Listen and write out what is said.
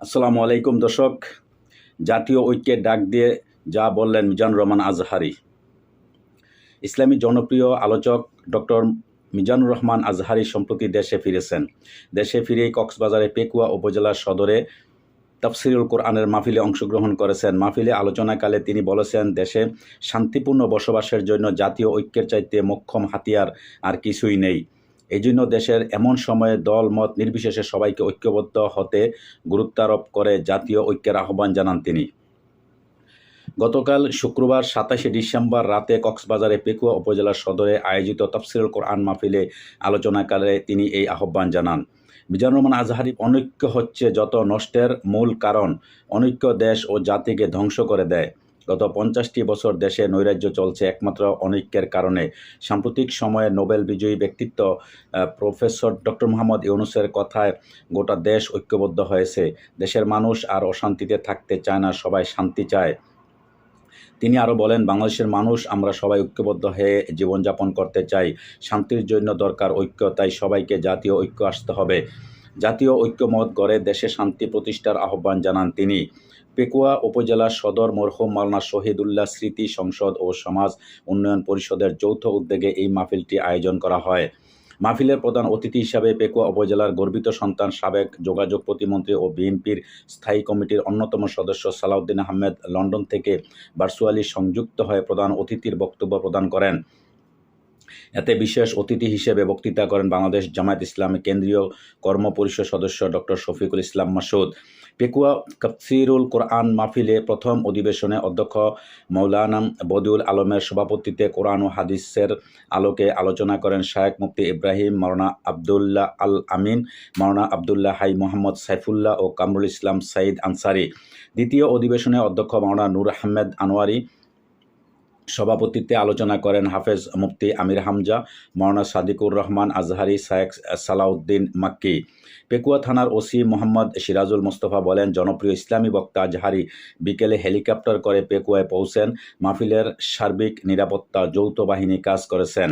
আসসালামু আলাইকুম দর্শক। জাতীয় ঐক্যের ডাক দিয়ে যা বললেন মিজানুর রহমান আজহারি। ইসলামী জনপ্রিয় আলোচক ডক্টর মিজানুর রহমান আজহারি সম্প্রতি দেশে ফিরেছেন। দেশে ফিরে কক্সবাজারে পেকুয়া উপজেলার সদরে তাফসিরুল কোরআনের মাহফিলে অংশগ্রহণ করেছেন। মাহফিলে আলোচনাকালে তিনি বলেছেন, দেশে শান্তিপূর্ণ বসবাসের জন্য জাতীয় ঐক্যের চাইতে মোক্ষম হাতিয়ার আর কিছুই নেই। এই জন্য দেশের এমন সময়ে দল, মত নির্বিশেষে সবাইকে ঐক্যবদ্ধ হতে গুরুত্বারোপ করে জাতীয় ঐক্যের আহ্বান জানান তিনি। গতকাল শুক্রবার সাতাশে ডিসেম্বর রাতে কক্সবাজারে পেকুয়া উপজেলার সদরে আয়োজিত তফসিরুল কোরআন মাহফিলে আলোচনাকালে তিনি এই আহ্বান জানান। মিজানুর রহমান আজহারি, অনৈক্য হচ্ছে যত নষ্টের মূল কারণ, অনৈক্য দেশ ও জাতিকে ধ্বংস করে দেয়। গত পঞ্চাশটি বছর দেশে নৈরাজ্য চলছে একমাত্র অনৈক্যের কারণে। সাম্প্রতিক সময়ে নোবেল বিজয়ী ব্যক্তিত্ব প্রফেসর ডক্টর মোহাম্মদ ইউনুসের কথায় গোটা দেশ ঐক্যবদ্ধ হয়েছে। দেশের মানুষ আর অশান্তিতে থাকতে চায় না, সবাই শান্তি চায়। তিনি আরও বলেন, বাংলাদেশের মানুষ, আমরা সবাই ঐক্যবদ্ধ হয়ে জীবনযাপন করতে চাই। শান্তির জন্য দরকার ঐক্য, তাই সবাইকে জাতীয় ঐক্য আসতে হবে। জাতীয় ঐক্যমত গড়ে দেশে শান্তি প্রতিষ্ঠার আহ্বান জানান তিনি। পেকুয়া উপজেলার সদর মরহুম মালনা শহীদুল্লাহ স্মৃতি সংসদ ও সমাজ উন্নয়ন পরিষদের যৌথ উদ্যোগে এই মাহফিলটি আয়োজন করা হয়। মাহফিলের প্রধান অতিথি হিসাবে পেকুয়া উপজেলার গর্বিত সন্তান, সাবেক যোগাযোগ প্রতিমন্ত্রী ও বিএনপির স্থায়ী কমিটির অন্যতম সদস্য সালাউদ্দিন আহমেদ লন্ডন থেকে ভার্চুয়ালি সংযুক্ত হয়ে প্রধান অতিথির বক্তব্য প্রদান করেন। এতে বিশেষ অতিথি হিসেবে বক্তৃতা করেন বাংলাদেশ জামায়াত ইসলামী কেন্দ্রীয় কর্মপরিষদ সদস্য ডক্টর শফিকুল ইসলাম মাসুদ। পেকুয়া তফসিরুল কোরআন মাহফিলে প্রথম অধিবেশনে অধ্যক্ষ মৌলানা বদিউল আলমের সভাপতিত্বে কোরআন ও হাদিসের আলোকে আলোচনা করেন শায়েক মুফতি ইব্রাহিম মাওলানা আবদুল্লাহ আল আমিন মাওলানা আবদুল্লাহ হাই মোহাম্মদ সাইফুল্লাহ ও কামরুল ইসলাম সাইদ আনসারি। দ্বিতীয় অধিবেশনে অধ্যক্ষ মাওলানা নূর আহমেদ আনোয়ারি সভাপতিত্বে আলোচনা করেন হাফেজ মুফতি আমির হামজা, মৌলানা সাদিকুর রহমান আজহারি সায়েক সালাউদ্দিন মাক্কি। পেকুয়া থানার ওসি মোহাম্মদ সিরাজুল মোস্তফা বলেন, জনপ্রিয় ইসলামী বক্তা আজহারি বিকেলে হেলিকপ্টার করে পেকুয়ায় পৌঁছেন। মাহফিলের সার্বিক নিরাপত্তা, যৌথ বাহিনী কাজ করেছেন।